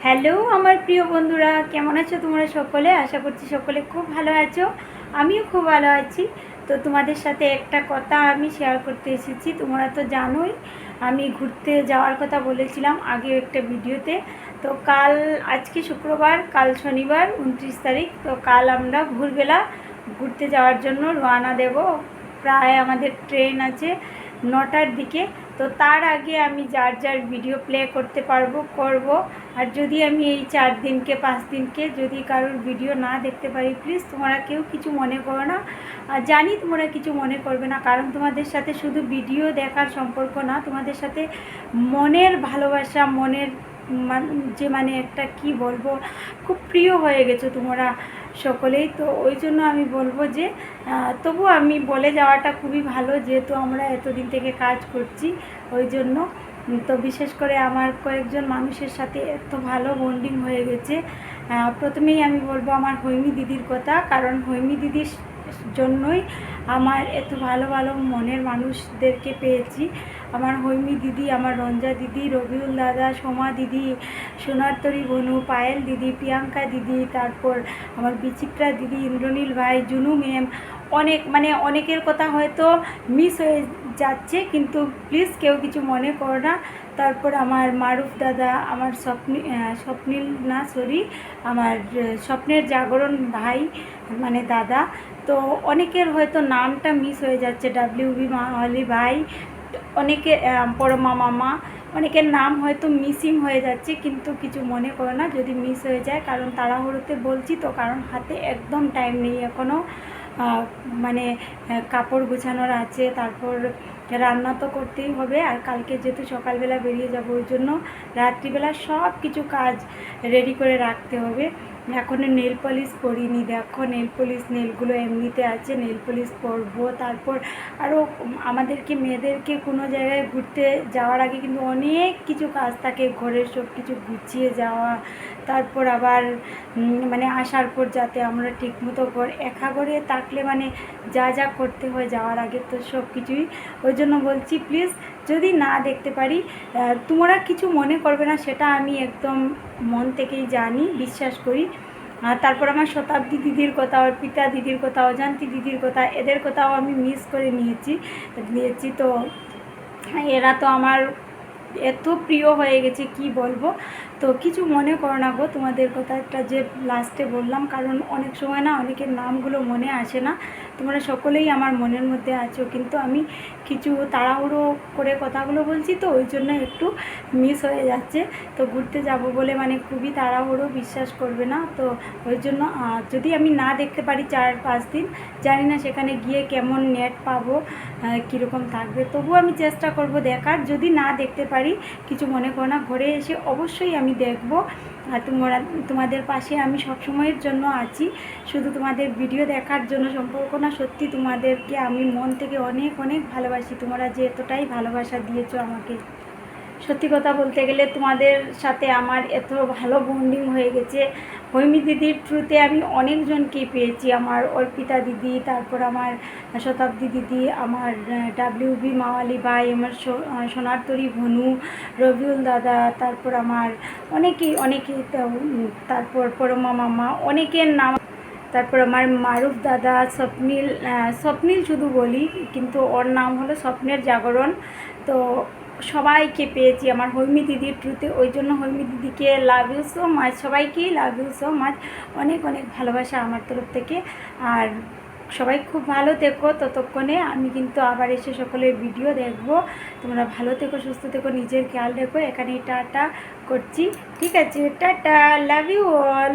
Hello আমার প্রিয় বন্ধুরা, কেমন আছো তোমরা সকলে? আশা করছি সকলে খুব ভালো আছো। আমিও খুব ভালো আছি। তো তোমাদের সাথে একটা কথা আমি শেয়ার করতে এসেছি, তোমরা তো জানোই, আমি ঘুরতে যাওয়ার কথা বলেছিলাম আগে একটা ভিডিওতে। তো কাল, আজকে শুক্রবার, কাল শনিবার, উনত্রিশ তারিখ, তো কাল আমরা ভোরবেলা ঘুরতে যাওয়ার জন্য রওনা দেব। প্রায় আমাদের ট্রেন আছে। নটার দিকে। তো তার আগে আমি যার যার ভিডিও প্লে করতে পারব, করব। আর যদি আমি এই চার দিনকে, পাঁচ দিনকে যদি কারোর ভিডিও না দেখতে পারি প্লিজ তোমরা কেউ কিছু মনে করো না। আর জানি তোমরা কিছু মনে করবে না, কারণ তোমাদের সাথে শুধু ভিডিও দেখার সম্পর্ক না, তোমাদের সাথে মনের ভালোবাসা, মনের মান- যে মানে একটা কি বলব, খুব প্রিয় হয়ে গেছো তোমরা সকলেই। তো ওই জন্য আমি বলব যে তবু আমি বলে যাওয়াটা খুবই ভালো, যেহেতু আমরা এতদিন থেকে কাজ করছি, ওই জন্য। তো বিশেষ করে আমার কয়েকজন মানুষের সাথে এত ভালো বন্ডিং হয়ে গেছে। প্রথমেই আমি বলব আমার হৈমি দিদির কথা, কারণ হৈমি দিদির জন্যই আমার এত ভালো ভালো মনের মানুষদেরকে পেয়েছি। আমার হৈমি দিদি, আমার রঞ্জা দিদি, রবিউল দাদা, সোমা দিদি, সোনারতরী বনু, পায়েল দিদি, প্রিয়াঙ্কা দিদি, তারপর আমার বিচিত্রা দিদি, ইন্দ্রনীল ভাই, জুনু ম্যাম, অনেক মানে অনেকের কথা হয়তো মিস হয়ে যাচ্ছে, কিন্তু প্লিজ কেউ কিছু মনে করো না। তারপর আমার মারুফ দাদা, আমার স্বপ্নি স্বপ্নিল না সরি আমার স্বপ্নের জাগরণ ভাই মানে দাদা তো অনেকের হয়তো নামটা মিস হয়ে যাচ্ছে ডাব্লিউ বি মাহালি ভাই, অনেকে পরমা মামা, অনেকের নাম হয়তো মিসিং হয়ে যাচ্ছে কিন্তু কিছু মনে করো না, যদি মিস হয়ে যায়, কারণ তাড়াহুড়োতে বলছি তো, কারণ হাতে একদম টাইম নেই এখনও মানে কাপড় গুছানোর আছে, তারপর রান্না তো করতেই হবে, আর কালকে যেহেতু সকালবেলা বেরিয়ে যাব ওই জন্য, রাত্রিবেলা সব কিছু কাজ রেডি করে রাখতে হবে। এখনও নেল পলিশ পরিনি, দেখো নেল পলিশ নেলগুলো এমনিতে আছে নেল পলিশ পরবো, তারপর আরও আমাদেরকে, মেয়েদেরকে কোনো জায়গায় ঘুরতে যাওয়ার আগে কিন্তু অনেক কিছু কাজ থাকে, ঘরের সব কিছু গুছিয়ে যাওয়া, তারপর আবার মানে আসার পর যাতে আমরা ঠিকমতো ঘর, একা ঘরে থাকলে মানে যা যা করতে হয় যাওয়ার আগে তো সব কিছুই ওই জন্য বলছি প্লিজ যদি না দেখতে পারি তোমরা কিছু মনে করবে না, সেটা আমি একদম মন থেকেই জানি, বিশ্বাস করি। আর তারপর আমার শতাব্দী দিদির কথা অর্পিতা দিদির কথা অজান্তি দিদির কথা, এদের কথাও আমি মিস করে নিয়েছি নিয়েছি। তো এরা তো আমার এত প্রিয় হয়ে গেছে, কি বলব? তো কিছু মনে করো না গো, তোমাদের কথাটা যে লাস্টে বললাম, কারণ অনেক সময় না অনেকের নামগুলো মনে আসে না। তোমরা সকলেই আমার মনের মধ্যে আছো, কিন্তু আমি কিছু তাড়াহুড়ো করে কথাগুলো বলছি তো, ওই জন্য একটু মিস হয়ে যাচ্ছে। তো ঘুরতে যাব বলে মানে খুবই তাড়াহুড়ো, বিশ্বাস করবে না। তো ওই জন্য যদি আমি না দেখতে পারি চার পাঁচ দিন, জানি না সেখানে গিয়ে কেমন নেট পাবো কীরকম থাকবে। তবু আমি চেষ্টা করব দেখার। যদি না দেখতে পারি কিছু মনে করো না, ঘরে এসে অবশ্যই আমি দেখব। আর তোমরা, তোমাদের পাশে আমি সব সময়ের জন্য আছি। শুধু তোমাদের ভিডিও দেখার জন্য সম্পর্ক না, সত্যি তোমাদেরকে আমি মন থেকে অনেক অনেক ভালোবাসি। তোমরা যে এতটাই ভালোবাসা দিয়েছ আমাকে। সত্যি কথা বলতে গেলে তোমাদের সাথে আমার এত ভালো বন্ডিং হয়ে গেছে। হৈমি দিদির থ্রুতে আমি অনেকজনকেই পেয়েছি। আমার অর্পিতা দিদি, তারপর আমার শতাব্দী দিদি, আমার ডাব্লিউ বি মাওয়ালি ভাই, আমার সোনারতরী ভনু রবিউল দাদা, তারপর আমার অনেকেই অনেকেই তারপর পরমা মামা, অনেকের নাম, তারপর আমার মারুফ দাদা, স্বপ্নীল স্বপ্নীল শুধু বলি, কিন্তু ওর নাম হলো স্বপ্নের জাগরণ। তো সবাইকে পেয়েছি আমার হৈমি দিদির ট্রুতে ওই জন্য হৈমি দিদিকে লাভ ইউ সো মাচ সবাইকেই লাভ ইউ সো মাচ অনেক অনেক ভালোবাসা আমার তরফ থেকে। আর সবাই খুব ভালো থেকো ততক্ষণে। আমি কিন্তু আবার এসে সকলের ভিডিও দেখব। তোমরা ভালো থেকো, সুস্থ থেকো, নিজের খেয়াল রেখো। এখানেই টাটা করছি। ঠিক আছে, টাটা লাভ ইউ অল